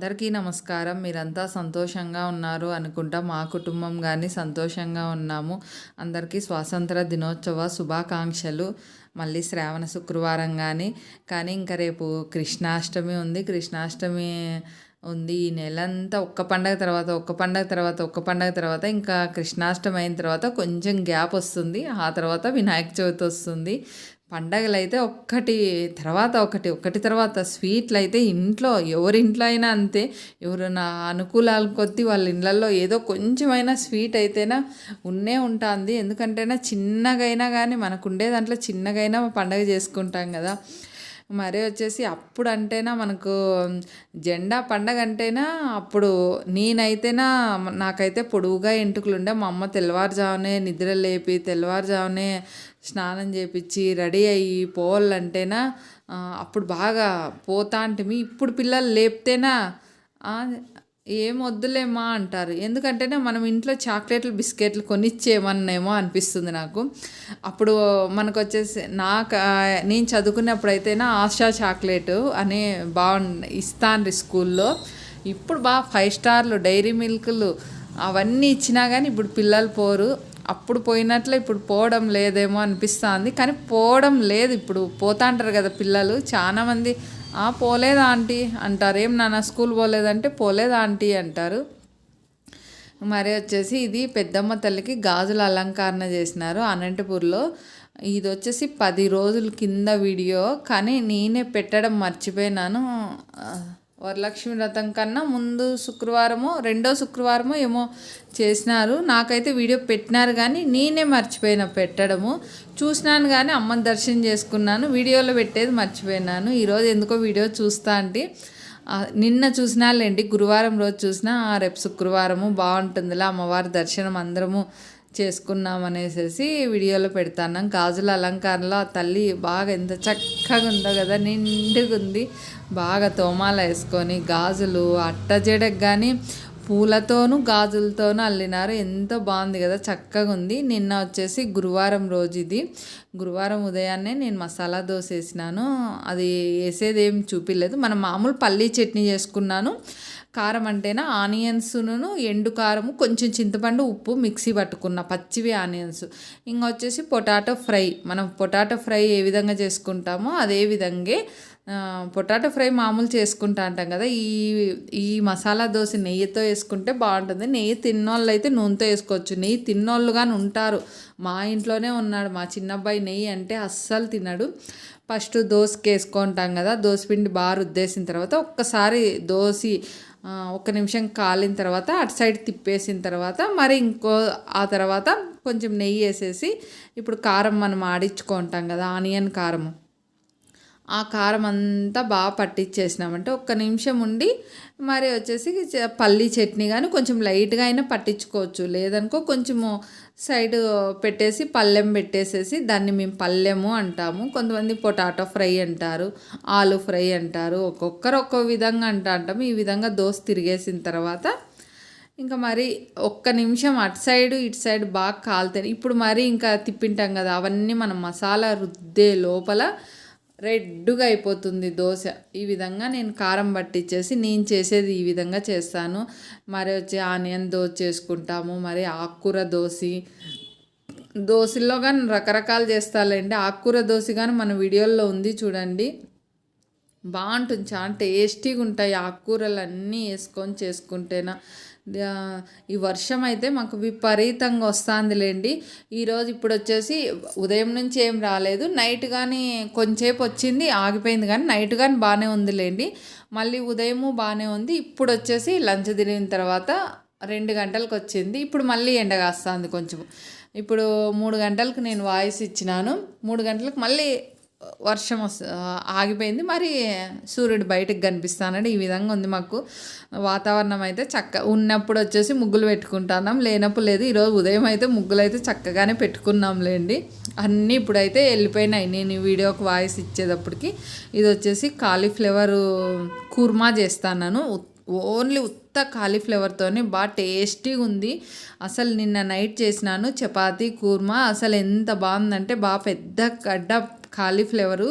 అందరికీ నమస్కారం. మీరంతా సంతోషంగా ఉన్నారు అనుకుంటా మా కుటుంబం కానీ సంతోషంగా ఉన్నాము. అందరికీ స్వాతంత్ర దినోత్సవ శుభాకాంక్షలు. మళ్ళీ శ్రావణ శుక్రవారం కానీ కానీ ఇంకా రేపు కృష్ణాష్టమి ఉంది. కృష్ణాష్టమి ఉంది ఈ నెలంతా. ఒక్క పండగ తర్వాత ఒక్క పండగ తర్వాత ఒక్క పండగ తర్వాత ఇంకా కృష్ణాష్టమి అయిన తర్వాత కొంచెం గ్యాప్ వస్తుంది. ఆ తర్వాత వినాయక చవితి వస్తుంది. పండగలు అయితే ఒక్కటి తర్వాత ఒకటి ఒకటి తర్వాత స్వీట్లు అయితే ఇంట్లో ఎవరింట్లో అయినా అంతే. ఎవరు నా అనుకూలాల కొద్దీ వాళ్ళ ఇళ్ళల్లో ఏదో కొంచెమైనా స్వీట్ అయితేనా ఉన్నే ఉంటుంది. ఎందుకంటేనా చిన్నగైనా కానీ మనకు ఉండే దాంట్లో చిన్నగైనా పండగ చేసుకుంటాం కదా. మరి వచ్చేసి అప్పుడు అంటేనా మనకు జెండా పండగ అంటేనా అప్పుడు నేనైతేనా నాకైతే పొడువుగా ఎంటుకలు ఉండే మా అమ్మ తెల్లవారుజామునే నిద్ర లేపి తెల్లవారుజామునే స్నానం చేపించి రెడీ అయ్యి పోవాలంటేనా అప్పుడు బాగా పోతా అంటే ఇప్పుడు పిల్లలు లేపితేనా? ఏం వద్దులేమా అంటారు. ఎందుకంటేనే మనం ఇంట్లో చాక్లెట్లు బిస్కెట్లు కొనిచ్చేమన్నేమో అనిపిస్తుంది నాకు. అప్పుడు మనకు వచ్చేసి నాకు నేను చదువుకున్నప్పుడు అయితేనా ఆశా చాక్లెట్ అనే బాగుంది ఇస్తాను స్కూల్లో. ఇప్పుడు బాగా ఫైవ్ స్టార్లు డైరీ మిల్క్లు అవన్నీ ఇచ్చినా కానీ ఇప్పుడు పిల్లలు పోరు. అప్పుడు పోయినట్లే ఇప్పుడు పోవడం లేదేమో అనిపిస్తుంది. కానీ పోవడం లేదు ఇప్పుడు. పోతా అంటారు కదా పిల్లలు. చాలామంది పోలేదా ఆంటీ? అంటారు. ఏం నాన్న స్కూల్ పోలేదంటే పోలేదా ఆంటీ? అంటారు. మరి వచ్చేసి ఇది పెద్దమ్మ తల్లికి గాజుల అలంకరణ చేసినారు అనంతపూర్లో. ఇది వచ్చేసి పది రోజుల కింద వీడియో. కానీ నేనే పెట్టడం మర్చిపోయినాను. వరలక్ష్మి వ్రతం కన్నా ముందు శుక్రవారమో రెండో శుక్రవారమో ఏమో చేసినారు. నాకైతే వీడియో పెట్టినారు కానీ నేనే మర్చిపోయిన పెట్టడము. చూసినాను కానీ అమ్మని దర్శనం చేసుకున్నాను. వీడియోలో పెట్టేది మర్చిపోయినాను. ఈరోజు ఎందుకో వీడియో చూస్తా అంటే నిన్న చూసినాలేండి గురువారం రోజు చూసినా రేపు శుక్రవారము బాగుంటుందిలా అమ్మవారి దర్శనం అందరము చేసుకున్నాం అనేసి వీడియోలో పెడతాను గాజుల అలంకారంలో ఆ తల్లి బాగా ఎంత చక్కగా ఉందో కదా నిండుగా ఉంది బాగా తోమాలు వేసుకొని గాజులు అట్టజడకు కానీ పూలతోనూ గాజులతోనూ అల్లినారు. ఎంతో బాగుంది కదా చక్కగా ఉంది నిన్న వచ్చేసి గురువారం రోజు ఇది. గురువారం ఉదయాన్నే నేను మసాలా దోశ వేసినాను. అది వేసేది ఏం చూపించలేదు మనం మామూలు పల్లీ చట్నీ చేసుకున్నాను. కారం అంటేనా? ఆనియన్స్ను ఎండు కారము కొంచెం చింతపండు ఉప్పు మిక్సీ పట్టుకున్న పచ్చివి ఆనియన్స్. ఇంకా వచ్చేసి పొటాటో ఫ్రై. మనం పొటాటో ఫ్రై ఏ విధంగా చేసుకుంటామో అదే విధంగా పొటాటో ఫ్రై మామూలు చేసుకుంటా అంటాం కదా ఈ ఈ మసాలా దోశ నెయ్యితో వేసుకుంటే బాగుంటుంది. నెయ్యి తిన్నోళ్ళు అయితే నూనెతో వేసుకోవచ్చు. నెయ్యి తిన్నోళ్ళు కానీ ఉంటారు. మా ఇంట్లోనే ఉన్నాడు మా చిన్నబ్బాయి నెయ్యి అంటే అస్సలు తినడు. ఫస్ట్ దోశకి వేసుకుంటాం కదా పిండి బాగా రుద్దేసిన తర్వాత ఒక్కసారి దోశ ఒక నిమిషం కాలిన తర్వాత అటు సైడ్ తిప్పేసిన తర్వాత మరి ఇంకో ఆ తర్వాత కొంచెం నెయ్యి వేసేసి ఇప్పుడు కారం మనం ఆడించుకుంటాం కదా ఆనియన్ కారము. ఆ కారం అంతా బాగా పట్టించేసినామంటే ఒక్క నిమిషం ఉండి మరి వచ్చేసి పల్లి చట్నీ కానీ కొంచెం లైట్గా అయినా పట్టించుకోవచ్చు. లేదనుకో కొంచెము సైడ్ పెట్టేసి పల్లెం పెట్టేసేసి దాన్ని మేము పల్లెము అంటాము. కొంతమంది పొటాటో ఫ్రై అంటారు ఆలు ఫ్రై అంటారు ఒక్కొక్కరు ఒక్కో విధంగా అంటా అంటాము. ఈ విధంగా దోశ తిరిగేసిన తర్వాత ఇంకా మరి ఒక్క నిమిషం అటు సైడ్ ఇటు సైడ్ బాగా కాలుతాయి ఇప్పుడు మరి ఇంకా తిప్పింటాం కదా అవన్నీ మనం మసాలా రుద్దే లోపల రెడ్గా అయిపోతుంది దోశ. ఈ విధంగా నేను కారం పట్టించేసి నేను చేసేది ఈ విధంగా చేస్తాను. మరి వచ్చి ఆనియన్ దోశ చేసుకుంటాము మరి ఆకుకూర దోశ. దోశల్లో కానీ రకరకాలు చేస్తాలేండి. ఆకుకూర దోశ కానీ మన వీడియోల్లో ఉంది చూడండి. బాగుంటుంది చాలా టేస్టీగా ఉంటాయి ఆకుకూరలు అన్నీ వేసుకొని చేసుకుంటేనా. ఈ వర్షం అయితే మాకు విపరీతంగా వస్తుందిలేండి. ఈరోజు ఇప్పుడు వచ్చేసి ఉదయం నుంచి ఏం రాలేదు. నైట్ కానీ కొంచెంసేపు వచ్చింది ఆగిపోయింది కానీ నైట్ కానీ బాగానే ఉందిలేండి. మళ్ళీ ఉదయము బాగానే ఉంది. ఇప్పుడు వచ్చేసి లంచ్ తిరిగిన తర్వాత రెండు గంటలకు వచ్చింది. ఇప్పుడు మళ్ళీ ఎండ కాస్తుంది కొంచెం. ఇప్పుడు మూడు గంటలకు నేను వాయిస్ ఇచ్చినాను. మూడు గంటలకు మళ్ళీ వర్షం వస్తు ఆగిపోయింది. మరి సూర్యుడు బయటకు కనిపిస్తానండి. ఈ విధంగా ఉంది మాకు. వాతావరణం అయితే చక్క ఉన్నప్పుడు వచ్చేసి ముగ్గులు పెట్టుకుంటున్నాం. లేనప్పుడు లేదు. ఈరోజు ఉదయం అయితే ముగ్గులు అయితే చక్కగానే పెట్టుకున్నాంలేండి. అన్నీ ఇప్పుడైతే వెళ్ళిపోయినాయి. నేను ఈ వీడియోకి వాయిస్ ఇచ్చేటప్పటికి. ఇది వచ్చేసి కాలీఫ్లవర్ కుర్మా చేస్తాను ఓన్లీ ఉత్త కాలీఫ్లవర్తోనే బాగా టేస్టీగా ఉంది. అసలు నిన్న నైట్ చేసినాను చపాతీ కూర్మా. అసలు ఎంత బాగుందంటే బాగా పెద్ద గడ్డ కాలీఫ్లవరు.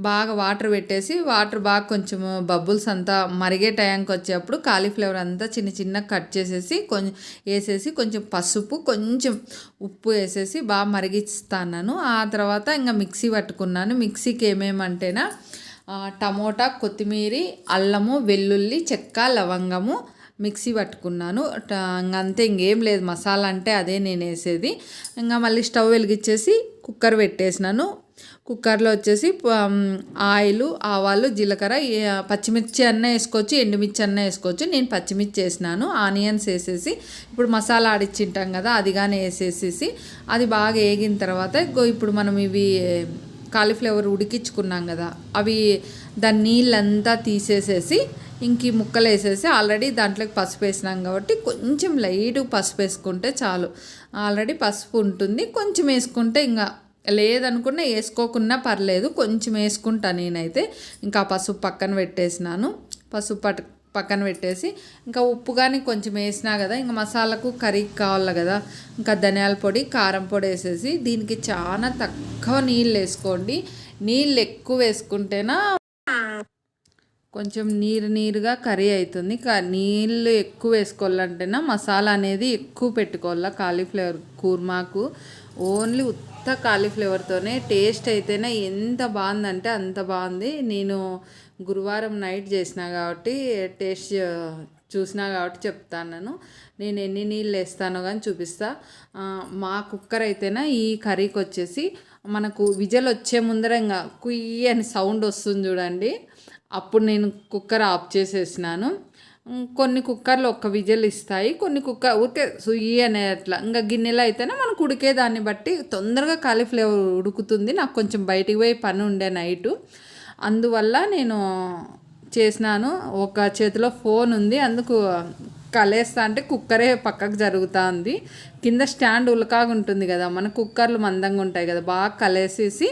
బాగా వాటర్ పెట్టేసి వాటర్ బాగా కొంచెం బబుల్స్ అంతా మరిగే టైంకి వచ్చేప్పుడు కాలీఫ్లవర్ అంతా చిన్న చిన్న కట్ చేసేసి కొంచెం వేసేసి కొంచెం పసుపు కొంచెం ఉప్పు వేసేసి బాగా మరిగిస్తాను ఆ తర్వాత ఇంకా మిక్సీ పట్టుకున్నాను. మిక్సీకి ఏమేమంటేనా టమోటా కొత్తిమీరి అల్లము వెల్లుల్లి చెక్క లవంగము మిక్సీ పట్టుకున్నాను. అంతే ఇంకేం లేదు. మసాలా అంటే అదే నేను వేసేది. ఇంకా మళ్ళీ స్టవ్ వెలిగించేసి కుక్కర్ పెట్టేసినాను. కుక్కర్లో వచ్చేసి ఆయిల్ ఆవాలు జీలకర్ర పచ్చిమిర్చి అన్న వేసుకోవచ్చు ఎండుమిర్చి అన్న వేసుకోవచ్చు. నేను పచ్చిమిర్చి వేసినాను. ఆనియన్స్ వేసేసి ఇప్పుడు మసాలా ఆడిచ్చింటాం కదా అది కానీ వేసేసేసి అది బాగా వేగిన తర్వాత ఇప్పుడు మనం ఇవి కాలీఫ్లవర్ ఉడికించుకున్నాం కదా అవి దాని నీళ్ళంతా తీసేసేసి ఇంక ఈ ముక్కలు వేసేసి ఆల్రెడీ దాంట్లోకి పసుపు వేసినాం కాబట్టి కొంచెం లైట్ పసుపు వేసుకుంటే చాలు. ఆల్రెడీ పసుపు ఉంటుంది. కొంచెం వేసుకుంటే ఇంకా లేదనుకున్నా వేసుకోకున్నా పర్లేదు. కొంచెం వేసుకుంటా నేనైతే. ఇంకా పసుపు పక్కన పెట్టేసినాను. పసుపు పట్ పక్కన పెట్టేసి ఇంకా ఉప్పు కానీ కొంచెం వేసినా కదా ఇంకా మసాలాకు కర్రీకి కావాలి కదా ఇంకా ధనియాల పొడి కారం పొడి వేసేసి దీనికి చాలా తక్కువ నీళ్ళు వేసుకోండి. నీళ్ళు ఎక్కువ వేసుకుంటేనా కొంచెం నీరు నీరుగా కర్రీ అవుతుంది నీళ్ళు ఎక్కువ వేసుకోవాలంటేనా మసాలా అనేది ఎక్కువ పెట్టుకోవాలా కాలీఫ్లవర్ కూర్మాకు. ఓన్లీ ఉత్త కాలీఫ్లవర్తోనే టేస్ట్ అయితేనే ఎంత బాగుందంటే అంత బాగుంది. నేను గురువారం నైట్ చేసిన కాబట్టి టేస్ట్ చూసినా కాబట్టి చెప్తాను నేను ఎన్ని నీళ్ళు వేస్తానో కానీ చూపిస్తా. మా కుక్కర్ అయితేనా ఈ కర్రీకి వచ్చేసి మనకు విజల్ వచ్చే ముందర ఇంకా కుయ్యి అని సౌండ్ వస్తుంది చూడండి. అప్పుడు నేను కుక్కర్ ఆఫ్ చేసేసినాను. కొన్ని కుక్కర్లు ఒక్క విజల్ ఇస్తాయి కొన్ని కుక్కర్ ఊరికే సుయ్యి అనే అట్లా. ఇంకా గిన్నెలో అయితేనే మనకు ఉడికే దాన్ని బట్టి తొందరగా కాలీఫ్లేవర్ ఉడుకుతుంది. నాకు కొంచెం బయటికి పోయి పని ఉండే నైటు. అందువల్ల నేను చేసినాను. ఒక చేతిలో ఫోన్ ఉంది. అందుకు కలేస్తా అంటే కుక్కరే పక్కకు జరుగుతుంది కింద స్టాండ్ ఉలకాగా ఉంటుంది కదా. మన కుక్కర్లు మందంగా ఉంటాయి కదా. బాగా కలేసేసి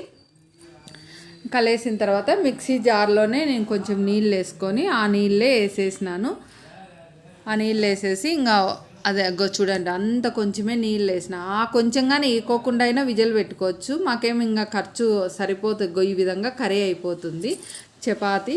కలిసిన తర్వాత మిక్సీ జార్లోనే నేను కొంచెం నీళ్ళు వేసుకొని ఆ నీళ్ళే వేసేసినాను. ఆ నీళ్ళు వేసేసి ఇంకా అదే చూడండి అంత కొంచెమే నీళ్ళు వేసిన. ఆ కొంచెంగానే వేయకోకుండా అయినా విజలు పెట్టుకోవచ్చు. మాకేమి ఇంకా ఖర్చు సరిపోతుంది. ఈ విధంగా కర్రీ అయిపోతుంది. చపాతి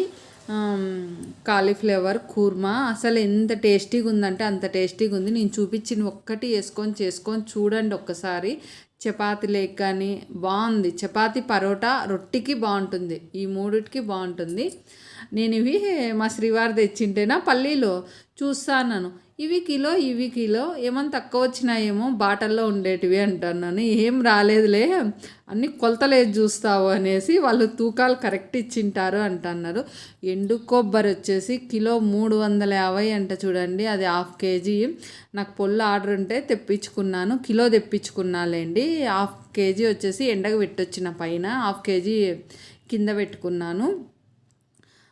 కాలీఫ్లేవర్ కూర్మా. అసలు ఎంత టేస్టీగా ఉందంటే అంత టేస్టీగా ఉంది నేను చూపించిన ఒక్కటి వేసుకొని చేసుకొని చూడండి ఒక్కసారి. చపాతి లేక్ కానీ బాగుంది. చపాతి పరోటా రొట్టికి బాగుంటుంది. ఈ మూడిటికి బాగుంటుంది. నేను ఇవి మా శ్రీవారి తెచ్చింటేనా పల్లీలో చూస్తాను ఇవి కిలో ఇవి కిలో ఏమన్నా తక్కువ వచ్చినాయేమో బాటల్లో ఉండేటివి అంటున్నాను ఏం రాలేదులే అన్ని కొలతలేదు చూస్తావు అనేసి వాళ్ళు తూకాలు కరెక్ట్ ఇచ్చింటారు అంటున్నారు. ఎండు కొబ్బరి వచ్చేసి కిలో మూడు వందల యాభై అంట చూడండి అది హాఫ్ కేజీ. నాకు పొల్లు ఆర్డర్ ఉంటే తెప్పించుకున్నాను కిలో తెప్పించుకున్నాలేండి. హాఫ్ కేజీ వచ్చేసి ఎండకు పెట్టొచ్చిన పైన హాఫ్ కేజీ కింద పెట్టుకున్నాను.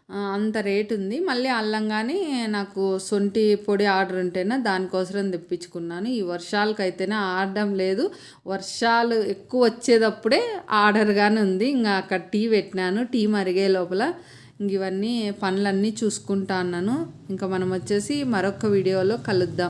అంత రేట్ ఉంది. మళ్ళీ అల్లం కానీ నాకు సొంటి పొడి ఆర్డర్ ఉంటేనే దానికోసం తెప్పించుకున్నాను. ఈ వర్షాలకైతేనే ఆడడం లేదు. వర్షాలు ఎక్కువ వచ్చేటప్పుడే ఆర్డర్గానే ఉంది. ఇంకా అక్కడ టీ పెట్టినాను. టీ మరిగే లోపల ఇంక ఇవన్నీ పనులన్నీ చూసుకుంటా అన్నాను. ఇంకా మనం వచ్చేసి మరొక వీడియోలో కలుద్దాం.